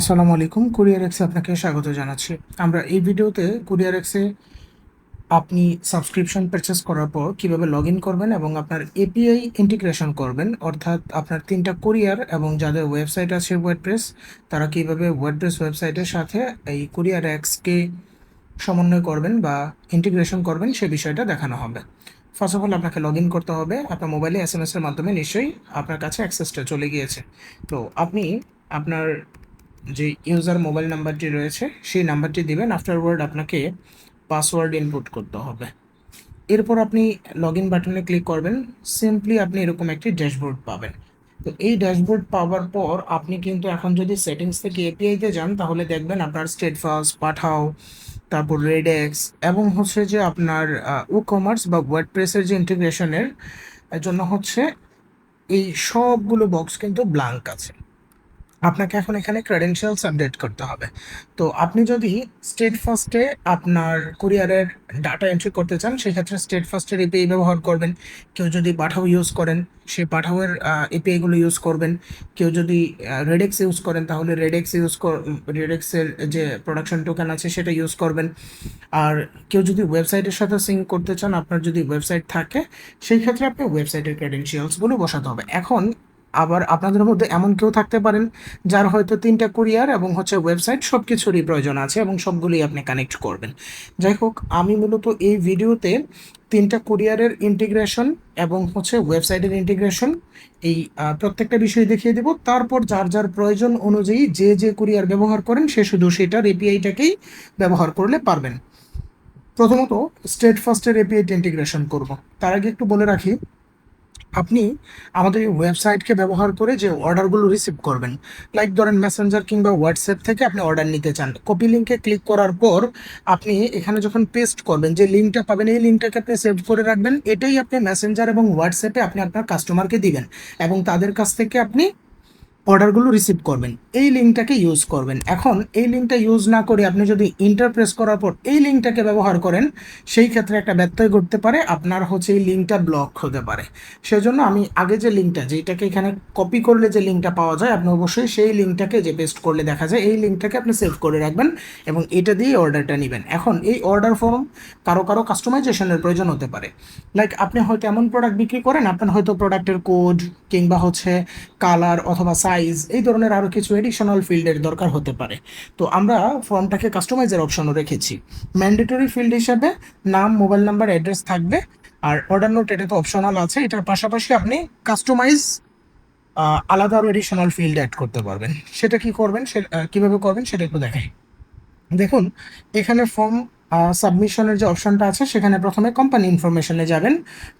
আসসালামু আলাইকুম কুরিয়ার এক্সে আপনাকে স্বাগত জানাচ্ছি। আমরা এই ভিডিওতে কুরিয়ার এক্সে আপনি সাবস্ক্রিপশন পারচেস করার পর কীভাবে লগ ইন করবেন এবং আপনার এপিআই ইন্টিগ্রেশন করবেন, অর্থাৎ আপনার তিনটা কুরিয়ার এবং যাদের ওয়েবসাইট আছে ওয়ার্ডপ্রেস তারা কীভাবে ওয়ার্ডপ্রেস ওয়েবসাইটের সাথে এই কুরিয়ার এক্সকে সমন্বয় করবেন বা ইন্টিগ্রেশন করবেন, সে বিষয়টা দেখানো হবে। ফার্স্ট অফ অল আপনাকে লগ ইন করতে হবে। আপনার মোবাইলে এস এম এর মাধ্যমে নিশ্চয়ই আপনার কাছে অ্যাক্সেসটা চলে গিয়েছে। তো আপনি আপনার যে ইউজার মোবাইল নাম্বারটি রয়েছে, সেই নাম্বারটি দিবেন। আফটারওয়ার্ড আপনাকে পাসওয়ার্ড ইনপুট করতে হবে। এরপর আপনি লগ ইন বাটনে ক্লিক করবেন। সিম্পলি আপনি এরকম একটি ড্যাশবোর্ড পাবেন। তো এই ড্যাশবোর্ড পাওয়ার পর আপনি কিন্তু এখন যদি সেটিংস থেকে এপিআইতে যান, তাহলে দেখবেন আপনার স্টেট ফাস্ট পাঠাও তারপর রেডেক্স এবং হচ্ছে যে আপনার ই কমার্স বা ওয়ার্ড ওয়ার্ডপ্রেসের যে ইন্টিগ্রেশনের জন্য হচ্ছে এই সবগুলো বক্স কিন্তু ব্ল্যাঙ্ক আছে। আপনাকে এখন এখানে ক্রেডেনশিয়ালস আপডেট করতে হবে। তো আপনি যদি স্টেট ফার্স্টে আপনার কুরিয়ারের ডাটা এন্ট্রি করতে চান, সেক্ষেত্রে স্টেট ফার্স্টের এপিআই ব্যবহার করবেন। কেউ যদি পাঠাও ইউজ করেন সেই পাঠাওয়ের এপিআইগুলো ইউজ করবেন। কেউ যদি রেডেক্স ইউজ করেন, তাহলে রেডেক্স ইউজ রেডেক্সের যে প্রোডাকশন টোকেন আছে, সেটা ইউজ করবেন। আর কেউ যদি ওয়েবসাইটের সাথে সিঙ্ক করতে চান, আপনার যদি ওয়েবসাইট থাকে সেই ক্ষেত্রে আপনি ওয়েবসাইটের ক্রেডেনশিয়ালসগুলো বসাতে হবে। এখন আবার আপনাদের মধ্যে এমন কেউ থাকতে পারেন যার হয়তো তিনটা কুরিয়ার এবং হচ্ছে ওয়েবসাইট সব কিছুরই প্রয়োজন আছে এবং সবগুলোই আপনি কানেক্ট করবেন। যাই হোক, আমি মূলত এই ভিডিওতে তিনটা কুরিয়ারের ইন্টিগ্রেশন এবং হচ্ছে ওয়েবসাইটের ইন্টিগ্রেশন এই প্রত্যেকটা বিষয় দেখিয়ে দেব। তারপর যার যার প্রয়োজন অনুযায়ী যে যে কুরিয়ার ব্যবহার করেন, সে শুধু সেটার এপিআইটাকেই ব্যবহার করলে পারবেন। প্রথমত স্টেট ফার্স্টের এপিআইটা ইন্টিগ্রেশন করব। তার আগে একটু বলে রাখি আপনি আমাদের ওয়েবসাইটকে ব্যবহার করে যে অর্ডারগুলো রিসিভ করবেন লাইক ধরেন মেসেঞ্জার কিংবা হোয়াটসঅ্যাপ থেকে আপনি অর্ডার নিতে চান। কপি লিঙ্কে ক্লিক করার পর আপনি এখানে যখন পেস্ট করবেন, যে লিঙ্কটা পাবেন, এই লিঙ্কটাকে আপনি সেভ করে রাখবেন। এটাই আপনি মেসেঞ্জার এবং হোয়াটসঅ্যাপে আপনি আপনার কাস্টমারকে দিবেন এবং তাদের কাছ থেকে আপনি অর্ডারগুলো রিসিভ করবেন। এই লিঙ্কটাকে ইউজ করবেন। এখন এই লিঙ্কটা ইউজ না করে আপনি যদি ইন্টারপ্রেস করার পর এই লিঙ্কটাকে ব্যবহার করেন, সেই ক্ষেত্রে একটা ব্যত্যয় ঘটতে পারে। আপনার হচ্ছে এই লিঙ্কটা ব্লক হতে পারে। সেজন্য আমি আগে যে লিঙ্কটা, যেটাকে এখানে কপি করলে যে লিঙ্কটা পাওয়া যায়, আপনি অবশ্যই সেই লিঙ্কটাকে যে পেস্ট করলে দেখা যায়, এই লিঙ্কটাকে আপনি সেভ করে রাখবেন এবং এটা দিয়ে অর্ডারটা নেবেন। এখন এই অর্ডার ফর্ম কারও কারও কাস্টমাইজেশনের প্রয়োজন হতে পারে। লাইক আপনি হয়তো এমন প্রোডাক্ট বিক্রি করেন, আপনার হয়তো প্রোডাক্টের কোড কিংবা হচ্ছে কালার অথবা সাইজ এই ধরনের আরও কিছু এডিশনাল ফিল্ডের দরকার হতে পারে। তো আমরা ফর্মটাকে কাস্টমাইজের অপশনও রেখেছি। ম্যান্ডেটরি ফিল্ড হিসাবে নাম মোবাইল নাম্বার অ্যাড্রেস থাকবে। আর অর্ডার নোট এটা তো অপশনাল আছে। এটার পাশাপাশি আপনি কাস্টমাইজ আলাদা আরও এডিশনাল ফিল্ড অ্যাড করতে পারবেন। সেটা কি করবেন? সে কীভাবে করবেন? সেটা একটু দেখাই। দেখুন, এখানে ফর্ম সাবমিশনের যে অপশনটা আছে, সেখানে প্রথমে কোম্পানি ইনফরমেশনে যাবেন।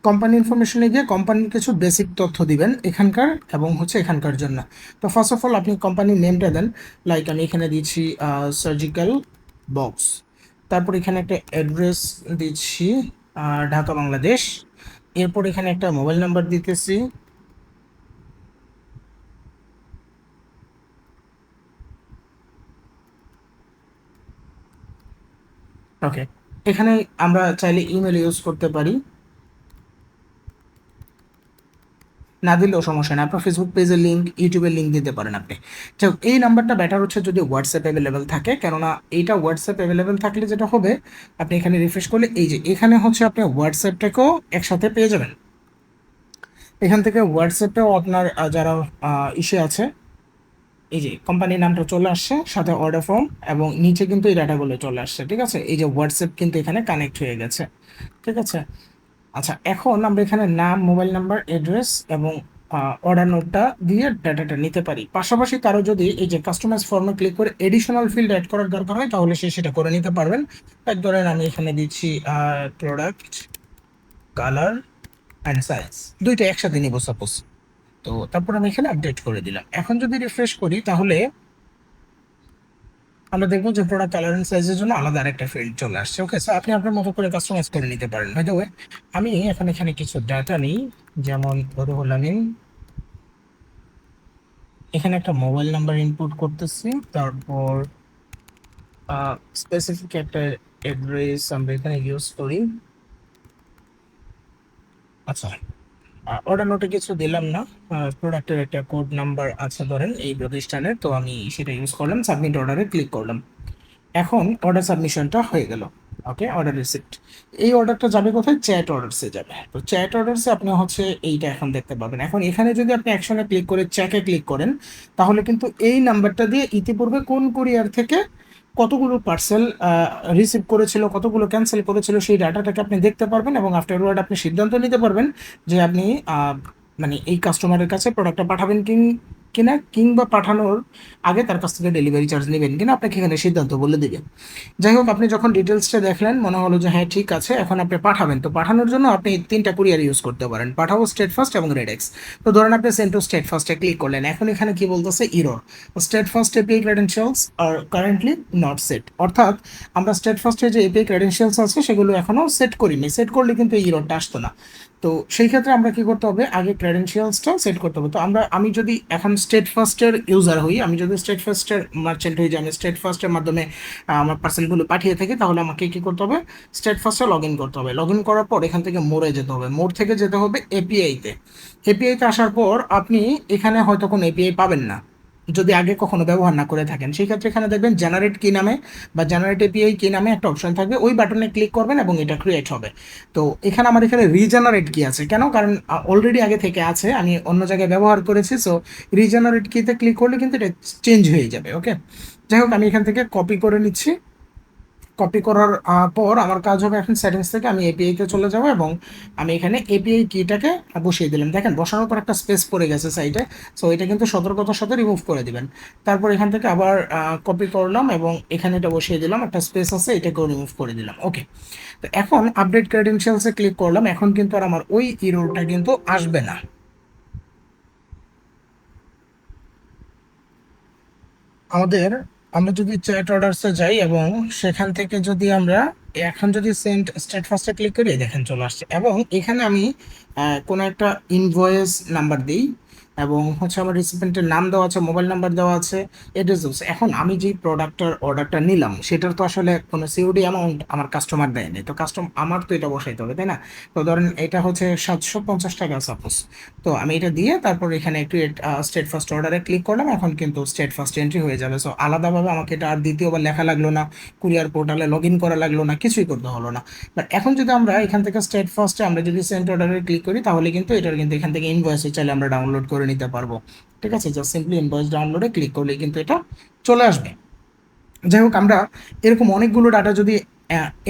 কোম্পানি ইনফরমেশনে গিয়ে কোম্পানির কিছু বেসিক তথ্য দিবেন এখানকার এবং হচ্ছে এখানকার জন্য। তো ফার্স্ট অফ অল আপনি কোম্পানির নেমটা দেন। লাইক আমি এখানে দিচ্ছি সার্জিক্যাল বক্স তারপর এখানে একটা অ্যাড্রেস দিচ্ছি ঢাকা, বাংলাদেশ। এরপর এখানে একটা মোবাইল নাম্বার দিতেছি। ওকে এখানে আমরা চাইলে ইমেল ইউজ করতে পারি। না দিলেও সমস্যা নেই। আপনার ফেসবুক পেজের লিঙ্ক ইউটিউবের লিঙ্ক দিতে পারেন আপনি। যাই এই নাম্বারটা বেটার হচ্ছে যদি হোয়াটসঅ্যাপ অ্যাভেলেবেল থাকে। কেননা এইটা হোয়াটসঅ্যাপ অ্যাভেলেবেল থাকলে যেটা হবে, আপনি এখানে রিফ্রেশ করলে এই যে, এখানে হচ্ছে আপনি হোয়াটসঅ্যাপটাকেও একসাথে পেয়ে যাবেন। এখান থেকে হোয়াটসঅ্যাপেও আপনার যারা ইসে আছে এই যে কোম্পানির নামটা চলে আসছে, সাথে অর্ডার ফর্ম এবং নিচে কিন্তু এই ডাটাগুলো চলে আসছে, ঠিক আছে? এই যে হোয়াটসঅ্যাপ কিন্তু এখানে কানেক্ট হয়ে গেছে, ঠিক আছে? আচ্ছা এখন আমরা এখানে নাম মোবাইল নাম্বার অ্যাড্রেস এবং অর্ডার নোটটা দিয়ে ডাটাটা নিতে পারি। পাশাপাশি কারও যদি এই যে কাস্টমাইজ ফর্মে ক্লিক করে এডিশনাল ফিল্ড অ্যাড করার দরকার হয়, তাহলে সে সেটা করে নিতে পারবেন। এক ধরেন আমি এখানে দিচ্ছি প্রোডাক্ট কালার অ্যান্ড সাইজ দুইটা একসাথে নিব সাপোজ তো তারপর আমি এখানে আপডেট করে দিলাম। এখন যদি রিফ্রেশ করি, তাহলে আমরা দেখব যে প্রোডাক্ট কালার এন্ড সাইজের জন্য আলাদা আরেকটা ফিল্ড চলে আসছে। ওকে স্যার আপনি আপনার মতো করে কাস্টমাইজ করে নিতে পারেন। বাই দ্য ওয়ে আমি এখন এখানে কিছু ডাটা নিই, যেমন ধরে হলাম এখানে একটা মোবাইল নাম্বার ইনপুট করতেছি, তারপর স্পেসিফিক একটা অ্যাড্রেস আমরা এখানে ইউজ করি। আচ্ছা। অর্ডার নোটে কিছু দিলাম না। প্রোডাক্টের একটা কোড নাম্বার আছে ধরেন এই প্রতিষ্ঠানের তো আমি সেটা ইউজ করলাম সাবমিট অর্ডারে ক্লিক করলাম। এখন অর্ডার সাবমিশনটা হয়ে গেল। ওকে অর্ডার রিসিপ্ট এই অর্ডারটা যাবে কোথায়? চ্যাট অর্ডারসে যাবে। তো চ্যাট অর্ডারসে আপনি হচ্ছে এইটা এখন দেখতে পাবেন। এখন এখানে যদি আপনি অ্যাকশনে ক্লিক করে চ্যাকে ক্লিক করেন, তাহলে কিন্তু এই নাম্বারটা দিয়ে ইতিপূর্বে কোন কুরিয়ার থেকে কতগুলো পার্সেল রিসিভ করেছিল, কতগুলো ক্যান্সেল করেছিল, সেই ডাটাটাকে আপনি দেখতে পারবেন এবং আফটারওয়ার্ড আপনি সিদ্ধান্ত নিতে পারবেন যে আপনি মানে এই কাস্টমারের কাছে প্রোডাক্টটা পাঠাবেন কি কিনা কিংবা পাঠানোর আগে তার কাছ থেকে ডেলিভারি চার্জ নেবেন কিনা আপনাকে এখানে সিদ্ধান্ত বলে দিবেন যাই হোক, আপনি যখন ডিটেলসটা দেখলেন, মনে হলো যে হ্যাঁ ঠিক আছে, এখন আপনি পাঠাবেন। তো পাঠানোর জন্য আপনি তিনটা কুরিয়ার ইউজ করতে পারেন। পাঠাবো স্টেট ফার্স্ট এবং রেডেক্স তো ধরেন আপনি সেন্ট টু স্টেট ফার্স্টে ক্লিক করলেন। এখন এখানে কি বলতেছে? Error Steadfast API credentials are currently not set অর্থাৎ আমরা স্টেট ফার্স্টে যে এপিআই ক্রেডেনশিয়ালস আছে, সেগুলো এখনও সেট করিনি। সেট করলে কিন্তু এই ইরোরটা আসতো না। তো সেই ক্ষেত্রে আমরা কি করতে হবে? আগে ক্রেডেনশিয়ালসটা সেট করতে হবে। তো আমরা, আমি যদি এখন স্টেট ফার্স্টের ইউজার হই, আমি যদি স্টেট ফার্স্টের মার্চেন্ট হই, যে আমি স্টেট ফার্স্টের মাধ্যমে আমার পার্সেলগুলো পাঠিয়ে থাকি, তাহলে আমাকে কি করতে হবে? স্টেট ফার্স্টে লগ ইন করতে হবে। লগ ইন করার পর এখান থেকে মোড়ে যেতে হবে। মোড় থেকে যেতে হবে এপিআইতে এপিআইতে আসার পর আপনি এখানে হয়তো কোনো এপিআই পাবেন না। যদি আগে কখনো ব্যবহার না করে থাকেন, সেই ক্ষেত্রে এখানে দেখবেন জেনারেট কি নামে বা জেনারেট এপিআই কি নামে একটা অপশন থাকবে। ওই বাটনে ক্লিক করবেন এবং এটা ক্রিয়েট হবে। তো এখানে আমার এখানে রিজেনারেট কি আছে। কেন? কারণ অলরেডি আগে থেকে আছে। আমি অন্য জায়গায় ব্যবহার করেছি সো রিজেনারেট কিতে ক্লিক করলে কিন্তু এটা চেঞ্জ হয়ে যাবে ওকে যাই হোক, আমি এখান থেকে কপি করে নিচ্ছি। কপি করার পর আমার কাজ হবে এখন সেটিংস থেকে আমি এপিআই তে চলে যাব এবং আমি এখানে এপিআই কিটাকে বসিয়ে দিলাম। দেখেন, বসানোর পর একটা স্পেস পড়ে গেছে সাইডে সো এটা কিন্তু সতর্কতার সাথে রিমুভ করে দিবেন। তারপর এখান থেকে আবার কপি করলাম এবং এখানে এটা বসিয়ে দিলাম, একটা স্পেস আছে, এটাকেও রিমুভ করে দিলাম। ওকে তো এখন আপডেট ক্রেডেনশিয়ালসে ক্লিক করলাম, এখন কিন্তু আর আমার ওই ইরোরটা কিন্তু আসবে না। আমাদের আমরা যদি চ্যাট অর্ডারসে যাই এবং সেখান থেকে যদি আমরা এখন যদি সেন্ট স্টেট ফার্স্টে ক্লিক করি, দেখেন চলে আসছে। এবং এখানে আমি কোনো একটা ইনভয়েস নাম্বার দিই। এবং হচ্ছে আমার রিসিপেন্টের নাম দেওয়া আছে মোবাইল নাম্বার দেওয়া আছে এড্রেস দেওয়া এখন আমি যেই প্রোডাক্টটার অর্ডারটা নিলাম, সেটার তো আসলে কোনো সিওডি অ্যামাউন্ট আমার কাস্টমার দেয়নি। তো কাস্টম আমার তো এটা বসাইতে হবে, তাই না? তো ধরেন এটা হচ্ছে সাতশো পঞ্চাশ টাকা সাপোজ তো আমি এটা দিয়ে তারপর এখানে একটু স্টেট ফার্স্ট অর্ডারে ক্লিক করলাম, এখন কিন্তু স্টেট ফার্স্ট এন্ট্রি হয়ে যাবে। সো আলাদাভাবে আমাকে এটা আর দ্বিতীয়বার লেখা লাগল না কুরিয়ার পোর্টালে লগ ইন করা লাগল না, কিছুই করতে হলো না। বাট এখন যদি আমরা এখান থেকে স্টেট ফার্স্টে আমরা যদি সেন্ট অর্ডারে ক্লিক করি, তাহলে কিন্তু এটার কিন্তু এখান থেকে ইনভয়েস চাইলে আমরা ডাউনলোড করে নিতে পারব। ঠিক আছে? জাস্ট সিম্পলি ইনভয়েস ডাউনলোডে ক্লিক করলে কিন্তু এটা চলে আসবে। যাই হোক, আমরা এরকম অনেকগুলো ডাটা যদি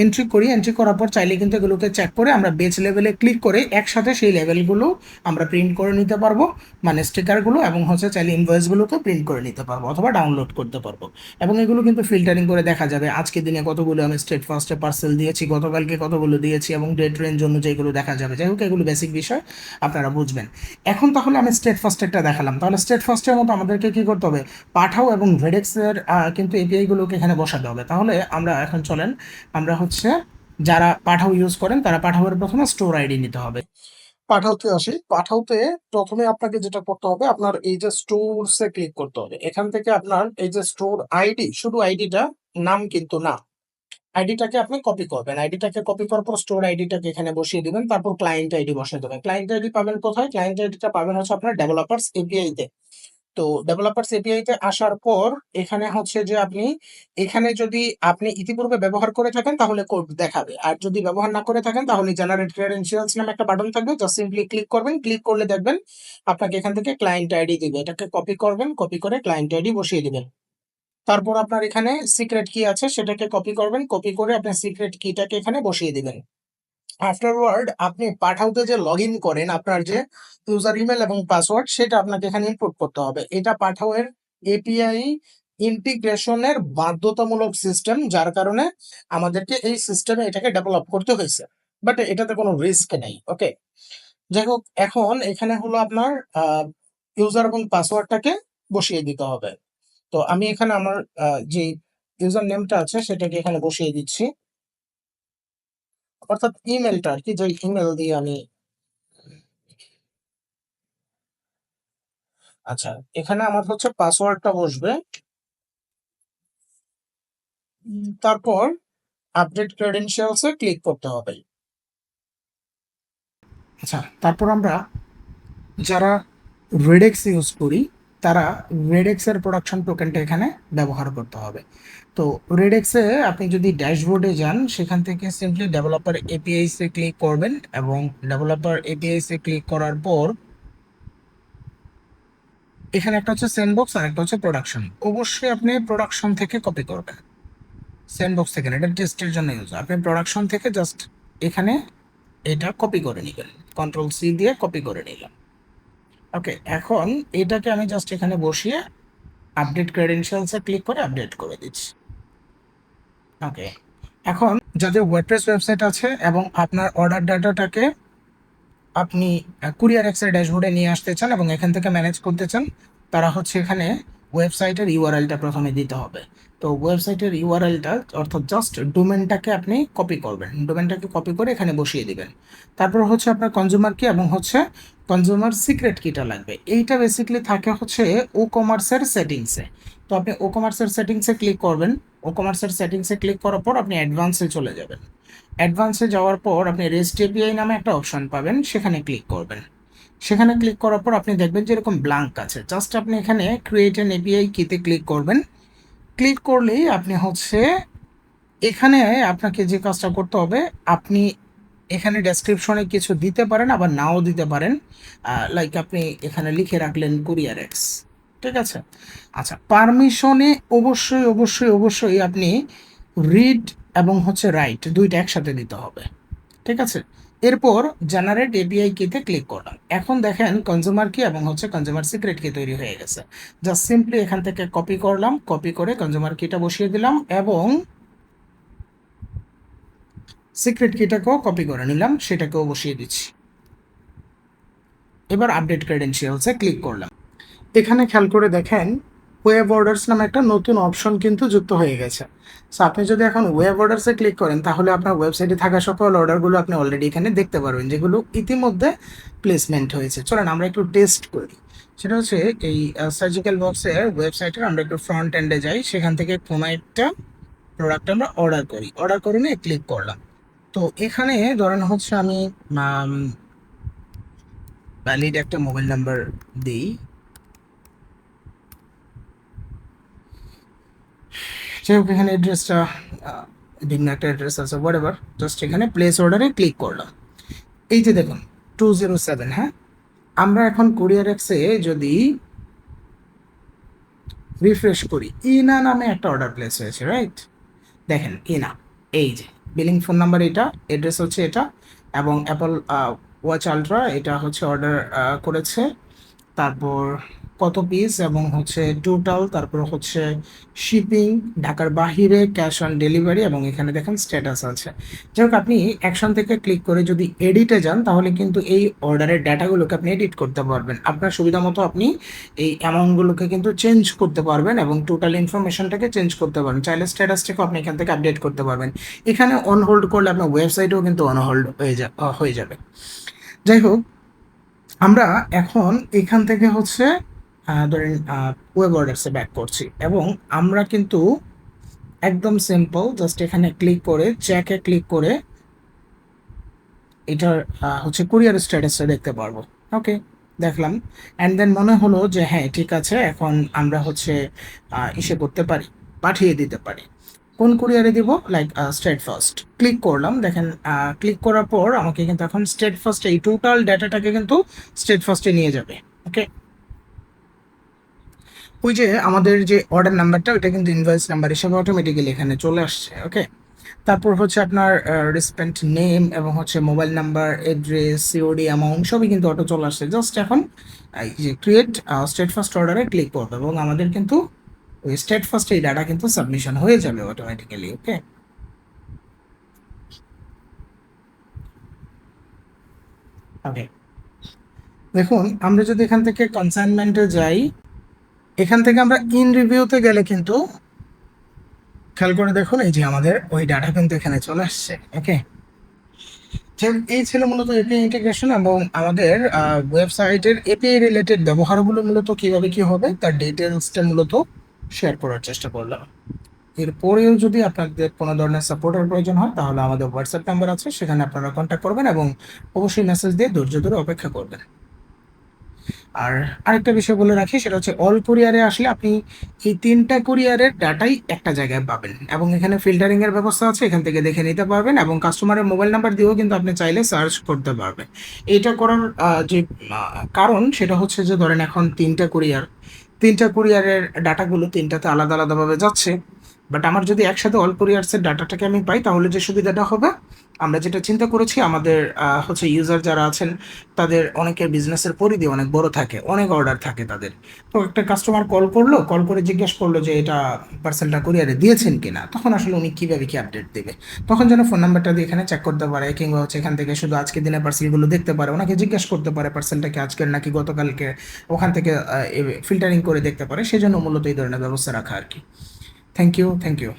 এন্ট্রি করি এন্ট্রি করার পর চাইলে কিন্তু এগুলোকে চেক করে আমরা বেচ লেভেলে ক্লিক করে একসাথে সেই লেভেলগুলো আমরা প্রিন্ট করে নিতে পারব মানে স্টিকারগুলো এবং হচ্ছে চাইলে ইনভয়েসগুলোকে প্রিন্ট করে নিতে পারব অথবা ডাউনলোড করতে পারব। এবং এগুলো কিন্তু ফিল্টারিং করে দেখা যাবে, আজকে দিনে কতগুলো আমি স্টেট ফার্স্টে পার্সেল দিয়েছি, গতকালকে কতগুলো দিয়েছি এবং ডেট রেঞ্জ জন্য যেগুলো দেখা যাবে। যাই হোক, এগুলো বেসিক বিষয়, আপনারা বুঝবেন। এখন তাহলে আমি স্টেট ফার্স্টেরটা দেখালাম। তাহলে স্টেট ফার্স্টের মতো আমাদেরকে কী করতে হবে? পাঠাও এবং ভেডেক্সের কিন্তু এপিআই গুলোকে এখানে বসাতে হবে। তাহলে আমরা এখন চলেন আমরা হচ্ছে যারা পাঠাও ইউজ করেন, তারা পাঠাওয়ের প্রথমে স্টোর আইডি নিতে হবে। পাঠাওতে আসি। পাঠাওতে প্রথমে আপনাকে যেটা করতে হবে, আপনার এই যে স্টোরসে ক্লিক করতে হবে। এখান থেকে আপনার এই যে স্টোর আইডি শুধু আইডিটা নাম কিন্তু না। আইডিটাকে আপনি কপি করবেন। আইডিটাকে কপি করার পর স্টোর আইডিটাকে এখানে বসিয়ে দিবেন, তারপর ক্লায়েন্ট আইডি বসিয়ে দেবেন। ক্লায়েন্ট আইডি পাবেন কোথায়? ক্লায়েন্ট আইডিটা পাবেন হচ্ছে আপনার ডেভেলপার্স এপিআই তে তো ডেভেলপার্স এপিআই তে আসার পর এখানে হচ্ছে যে আপনি, এখানে যদি আপনি ইতিপূর্বে ব্যবহার করে থাকেন তাহলে কোড দেখাবে। আর যদি ব্যবহার না করে থাকেন তাহলে জেনারেট ক্রেডেনশিয়ালস নামে একটা বাটন থাকবে জাস্ট সিম্পলি ক্লিক করবেন। ক্লিক করলে দেখবেন আপনাকে এখান থেকে ক্লায়েন্ট আইডি দিবে। এটাকে কপি করবেন কপি করে ক্লায়েন্ট আইডি বসিয়ে দিবেন। তারপর আপনার এখানে সিক্রেট কি আছে, সেটাকে কপি করবেন। কপি করে আপনার সিক্রেট কিটাকে এখানে বসিয়ে দিবেন। আফটারওয়ার্ড আপনি পাঠাওতে যে লগ ইন করেন আপনার যে ইউজার ইমেল এবং পাসওয়ার্ড সেটা আপনাকে এখানে ইনপুট করতে হবে। এটা পাঠাওয়ের এপিআই ইন্টিগ্রেশনের বাধ্যতামূলক সিস্টেম যার কারণে আমাদেরকে এই সিস্টেমে এটাকে ডেভেলপ করতে হয়েছে। বাট এটাতে কোনো রিস্ক নেই ওকে যাই হোক, এখন এখানে হলো আপনার ইউজার এবং পাসওয়ার্ডটাকে বসিয়ে দিতে হবে। তো আমি এখানে আমার যে ইউজার নেমটা আছে, সেটাকে এখানে বসিয়ে দিচ্ছি। অর্থাৎ ইমেলটা আর কি যে ইমেল দিয়ে আমি আচ্ছা এখানে আমার হচ্ছে পাসওয়ার্ডটা বসবে। তারপর আপডেট ক্রেডেনশিয়ালসে ক্লিক করতে হবে। আচ্ছা তারপর আমরা যারা রেডেক্স ইউজ করি তারা রেডেক্সের প্রোডাকশন টোকেনটা এখানে ব্যবহার করতে হবে। তো রেডেক্সে আপনি যদি ড্যাশবোর্ডে যান, সেখান থেকে সিম্পলি ডেভেলপার এপিআইসে ক্লিক করবেন এবং ডেভেলপার এপিআইসে ক্লিক করার পর এখানে একটা হচ্ছে সেন্ডবক্স আর একটা হচ্ছে প্রোডাকশন অবশ্যই আপনি প্রোডাকশন থেকে কপি করবেন। সেন্ডবক্স থেকে এটা টেস্টের জন্য ইউজ আপনি প্রোডাকশন থেকে জাস্ট এখানে এটা কপি করে নেবেন কন্ট্রোল সি দিয়ে কপি করে নিলাম ওকে এখন এটাকে আমি জাস্ট এখানে বসিয়ে আপডেট ক্রেডেনশিয়ালসে ক্লিক করে আপডেট করে দিচ্ছি। ওকে এখন যাদের ওয়ার্ডপ্রেস ওয়েবসাইট আছে এবং আপনার অর্ডার ডাটাটাকে আপনি কুরিয়ার এক্সের ড্যাশবোর্ডে নিয়ে আসতে চান এবং এখান থেকে ম্যানেজ করতে চান, তারা হচ্ছে এখানে ওয়েবসাইটের ইউআরএলটা প্রথমে দিতে হবে। তো ওয়েবসাইটের ইউআরএলটা অর্থাৎ জাস্ট ডোমেনটাকে আপনি কপি করবেন। ডোমেনটাকে কপি করে এখানে বসিয়ে দিবেন। তারপর হচ্ছে আপনার কনজিউমার কি এবং হচ্ছে কনজিউমার সিক্রেট কিটা লাগবে। এইটা বেসিক্যালি থাকে হচ্ছে ও কমার্সের সেটিংসে তো আপনি ও কমার্সের সেটিংসে ক্লিক করবেন। ও কমার্সের সেটিংসে ক্লিক করার পর আপনি অ্যাডভান্সে চলে যাবেন। অ্যাডভান্সে যাওয়ার পর আপনি রেস্ট এপিআই নামে একটা অপশন পাবেন। সেখানে ক্লিক করবেন। সেখানে ক্লিক করার পর আপনি দেখবেন যে এরকম ব্ল্যাঙ্ক আছে। জাস্ট আপনি এখানে ক্রিয়েট এন এপিআই কিতে ক্লিক করবেন। ক্লিক করলেই আপনি হচ্ছে এখানে আপনাকে যে কাজটা করতে হবে, আপনি এখানে ডেসক্রিপশনে কিছু দিতে পারেন, আবার নাও দিতে পারেন। লাইক আপনি এখানে লিখে রাখলেন কুরিয়ার এক্স ঠিক আছে? আচ্ছা পারমিশনে অবশ্যই অবশ্যই অবশ্যই আপনি রিড এবং হচ্ছে রাইট দুইটা একসাথে দিতে হবে। ঠিক আছে? এরপর জেনারেট এপিআই কিতে ক্লিক করলাম। এখন দেখেন কনজিউমার কি এবং হচ্ছে কনজিউমার সিক্রেট কি তৈরি হয়ে গেছে। জাস্ট সিম্পলি এখান থেকে কপি করলাম কপি করে কনজিউমার কিটা বসিয়ে দিলাম এবং সিক্রেট কিটাকেও কপি করে নিলাম, সেটাকেও বসিয়ে দিচ্ছি। এবার আপডেট ক্রেডেন্সিয়ালসে ক্লিক করলাম। এখানে খেয়াল করে দেখেন ওয়েব অর্ডার্স নামে একটা নতুন অপশন কিন্তু যুক্ত হয়ে গেছে। সো আপনি যদি এখন ওয়েব অর্ডার্সে ক্লিক করেন, তাহলে আপনার ওয়েবসাইটে থাকা সকল অর্ডারগুলো আপনি অলরেডি এখানে দেখতে পারবেন, যেগুলো ইতিমধ্যে প্লেসমেন্ট হয়েছে। চলেন আমরা একটু টেস্ট করি। সেটা হচ্ছে এই সার্জিক্যাল বক্সের ওয়েবসাইটের আমরা একটু ফ্রন্ট এন্ডে যাই। সেখান থেকে কোনো একটা প্রোডাক্ট আমরা অর্ডার করি। অর্ডার করে নিয়ে ক্লিক করলাম। তো এখানে ধরেন হচ্ছে আমি ভ্যালিড একটা মোবাইল নাম্বার দিই। যাই হোক, এখানে অ্যাড্রেসটা ভিন্ন একটা অ্যাড্রেস আছে হোয়াট এভার জাস্ট এখানে প্লেস অর্ডারে ক্লিক করলাম। এই যে দেখুন টু জিরো সেভেন হ্যাঁ? আমরা এখন কুরিয়ার এক্সে যদি রিফ্রেশ করি ইনা নামে একটা অর্ডার প্লেস হয়েছে রাইট দেখেন ইনা এই যে বিলিং ফোন নাম্বার এটা অ্যাড্রেস হচ্ছে এটা, এবং অ্যাপল ওয়াচ আলট্রা এটা হচ্ছে অর্ডার করেছে। তারপর কত পিস এবং হচ্ছে টোটাল তারপর হচ্ছে শিপিং ঢাকার বাহিরে ক্যাশ অন ডেলিভারি এবং এখানে দেখেন স্ট্যাটাস আছে। যাই হোক, আপনি অ্যাকশন থেকে ক্লিক করে যদি এডিটে যান, তাহলে কিন্তু এই অর্ডারের ডাটাগুলোকে আপনি এডিট করতে পারবেন। আপনার সুবিধা মতো আপনি এই অ্যামাউন্টগুলোকে কিন্তু চেঞ্জ করতে পারবেন এবং টোটাল ইনফরমেশনটাকে চেঞ্জ করতে পারবেন। চাইলে স্ট্যাটাসটাকেও আপনি এখান থেকে আপডেট করতে পারবেন। এখানে অন হোল্ড করলে আপনার ওয়েবসাইটেও কিন্তু অন হোল্ড হয়ে যা, হয়ে যাবে। যাই হোক, আমরা এখন এখান থেকে হচ্ছে ধরেন ওয়েব অর্ডার্সে ব্যাক করছি। এবং আমরা কিন্তু একদম সিম্পল জাস্ট এখানে ক্লিক করে চ্যাকে ক্লিক করে এটার হচ্ছে কুরিয়ার স্ট্যাটাসটা দেখতে পারব। ওকে দেখলাম। অ্যান্ড দেন মনে হলো যে হ্যাঁ ঠিক আছে, এখন আমরা হচ্ছে ইসে করতে পারি, পাঠিয়ে দিতে পারি। কোন কুরিয়ারে দিব? লাইক স্টেট ফার্স্ট ক্লিক করলাম, দেখেন ক্লিক করার পর আমাকে কিন্তু এখন স্টেট ফার্স্ট এই টোটাল ডাটাটাকে কিন্তু স্টেট ফার্স্টে নিয়ে যাবে। ওকে ওই যে আমাদের যে অর্ডার নাম্বারটা ওইটা কিন্তু ইনভয়েস নাম্বার হিসেবে অটোমেটিক্যালি এখানে চলে আসছে ওকে তারপর হচ্ছে আপনার রেসপেন্ট নেম এবং হচ্ছে mobile number address COD amount সবই কিন্তু অটো চলে আসছে। জাস্ট এখন এই যে ক্রিয়েট স্টেট ফার্স্ট অর্ডারে ক্লিক করবে এবং আমাদের কিন্তু ওই স্টেট ফার্স্ট এই ডাটা কিন্তু সাবমিশন হয়ে যাবে অটোমেটিক্যালি ওকে ওকে দেখুন, আমরা যদি এখান থেকে কনসাইনমেন্টে যাই এখান থেকে আমরা ইন রিভিউতে গেলে কিন্তু, খেয়াল করে দেখুন, এই যে আমাদের ওই ডাটা কিন্তু এখানে চলে আসছে ওকে এই ছিল মূলত এপিআই ইন্টিগ্রেশন এবং আমাদের ওয়েবসাইটের এপিআই রিলেটেড ব্যবহারগুলো মূলত কীভাবে কি হবে, তার ডিটেলসটা মূলত শেয়ার করার চেষ্টা করলাম। এরপরেও যদি আপনাদের কোনো ধরনের সাপোর্টের প্রয়োজন হয়, তাহলে আমাদের হোয়াটসঅ্যাপ নাম্বার আছে, সেখানে আপনারা কন্ট্যাক্ট করবেন এবং অবশ্যই মেসেজ দিয়ে ধৈর্য ধরে অপেক্ষা করবেন। আর আরেকটা বিষয় বলে রাখি, সেটা হচ্ছে অল কুরিয়ারে আসলে আপনি এই তিনটা কুরিয়ারের ডাটাই একটা জায়গায় পাবেন এবং এখানে ফিল্টারিং এর ব্যবস্থা আছে, এখান থেকে দেখে নিতে পারবেন এবং কাস্টমারের মোবাইল নাম্বার দিয়েও কিন্তু আপনি চাইলে সার্চ করতে পারবেন। এটা করার যে কারণ সেটা হচ্ছে যে ধরেন এখন তিনটা কুরিয়ার তিনটা কুরিয়ারের ডাটাগুলো তিনটাতে আলাদা আলাদাভাবে যাচ্ছে। বাট আমার যদি একসাথে অল কুরিয়ার্সের ডাটাটাকে আমি পাই, তাহলে যে সুবিধাটা হবে, আমরা যেটা চিন্তা করেছি, আমাদের হচ্ছে ইউজার যারা আছেন, তাদের অনেকের বিজনেসের পরিধি অনেক বড় থাকে, অনেক অর্ডার থাকে তাদের। তো একটা কাস্টমার কল করল কল করে জিজ্ঞেস করল যে এটা পার্সেলটা কুরিয়ারে দিয়েছেন কিনা, তখন আসলে উনি কীভাবে কি আপডেট দেবে? তখন যেন ফোন নাম্বারটা দিয়ে এখানে চেক করতে পারে, কিংবা হচ্ছে এখান থেকে শুধু আজকে দিনে পার্সেলগুলো দেখতে পারে, ওনাকে জিজ্ঞেস করতে পারে পার্সেলটা কি আজকের নাকি গতকালকে, ওখান থেকে ফিল্টারিং করে দেখতে পারে, সেজন্য মূলত এই ধরনের ব্যবস্থা রাখা আর কি। thank you. Thank you.